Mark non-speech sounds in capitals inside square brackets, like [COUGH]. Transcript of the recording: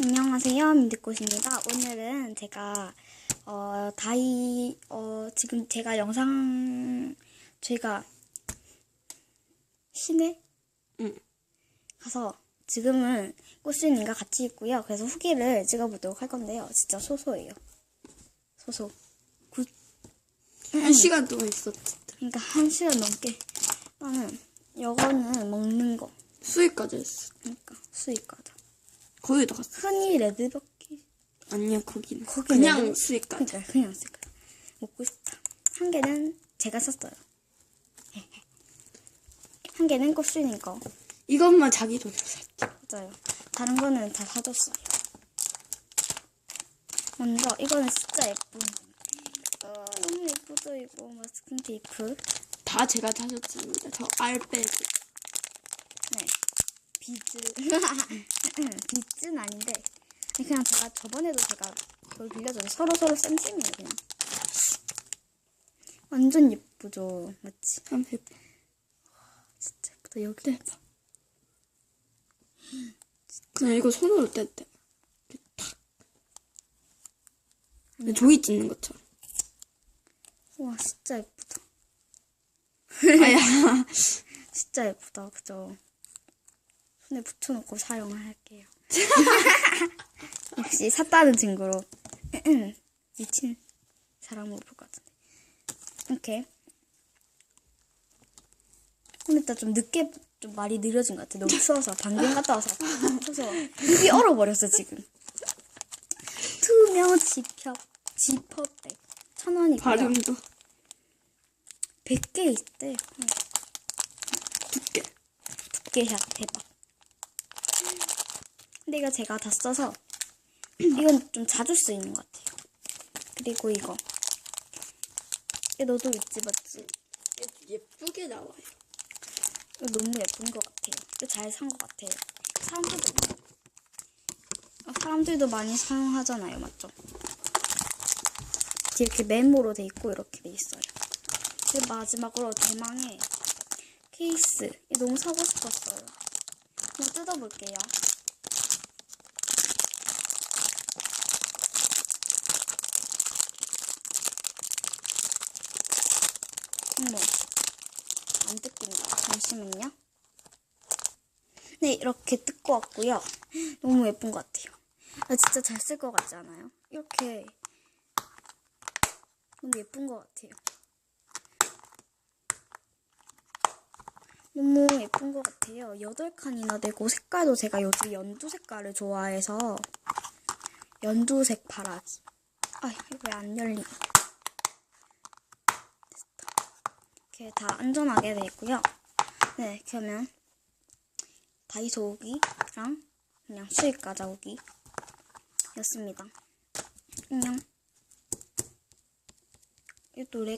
안녕하세요. 민트꽃입니다. 오늘은 제가, 어, 다이, 어, 지금 제가 영상, 제가 시내? 응. 가서 지금은 꽃순이가 같이 있고요. 그래서 후기를 찍어보도록 할 건데요. 진짜 소소해요. 소소. 굿. 한 시간 동안 있었지. 그러니까 한 시간 넘게. 나는, 요거는 먹는 거. 수익까지 했어. 그러니까 수익과다. 거기도 갔어. 흔히 레드버킷. 아니야, 거기는. 거기는 그냥 레드- 수익까지. 그러니까 그냥 쓸까 먹고 싶다. 한 개는 제가 썼어요. [LAUGHS] 한 개는 꽃순이 거. 이것만 자기 돈으로 샀죠. 맞아요. 다른 거는 다 사줬어요. 먼저 이거는 진짜 예쁜. 어, 너무 예쁘죠 이거 마스킹 테이프. 다 제가 사줬습니다. 저 알배기. 네. 비즈. [LAUGHS] 비즈는 아닌데 그냥 제가 저번에도 제가 그걸 빌려줘서 서로 서로 쌤쌤이에요 그냥. 완전 예쁘죠, 맞지? 참 예뻐. 진짜 예쁘다 여기. 대박. 그냥 이거 손으로. 그냥 조이 찍는 것처럼. 와 진짜 예쁘다. [LAUGHS] 아야. 진짜 예쁘다, 그죠? 손에 붙여놓고 사용을 할게요. [LAUGHS] 역시 샀다는 증거로 미친 사람으로 볼 것 같은데. 이렇게. 근데 좀 늦게 좀 말이 느려진 것 같아. 너무 추워서 방금 갔다 와서 추워서 입이 얼어버렸어 지금. 투명 지퍼 지퍼백 천 원이고요. 발음도 100개 있대. 두께. 두께샷 대박. 근데 이거 제가 다 써서 이건 좀 자주 쓰이는 것 같아요. 그리고 이거. 얘 너도 있지 맞지? 예쁘게 나와요. 이거 너무 예쁜 것 같아요. 이거 잘 산 것 같아요. 사람들도 어, 사람들도 많이 사용하잖아요, 맞죠? 이렇게 메모로 돼 있고 이렇게 돼 있어요. 그리고 마지막으로 대망의 케이스. 너무 사고 싶었어요. 한번 뜯어볼게요. 어머, 안 뜯긴다. 잠시만요. 네, 이렇게 뜯고 왔고요. 너무 예쁜 것 같아요. 나 진짜 잘 쓸 것 같지 않아요? 이렇게 너무 예쁜 것 같아요. 너무 예쁜 것 같아요. 8칸이나 되고 색깔도 제가 요즘 연두 색깔을 좋아해서 연두색 바라기. 아, 왜 안 열리냐. 됐다. 이렇게 다 안전하게 돼 있고요. 네, 그러면 다이소 오기랑 그냥 수익 과자 오기 였습니다. 안녕. 이 노래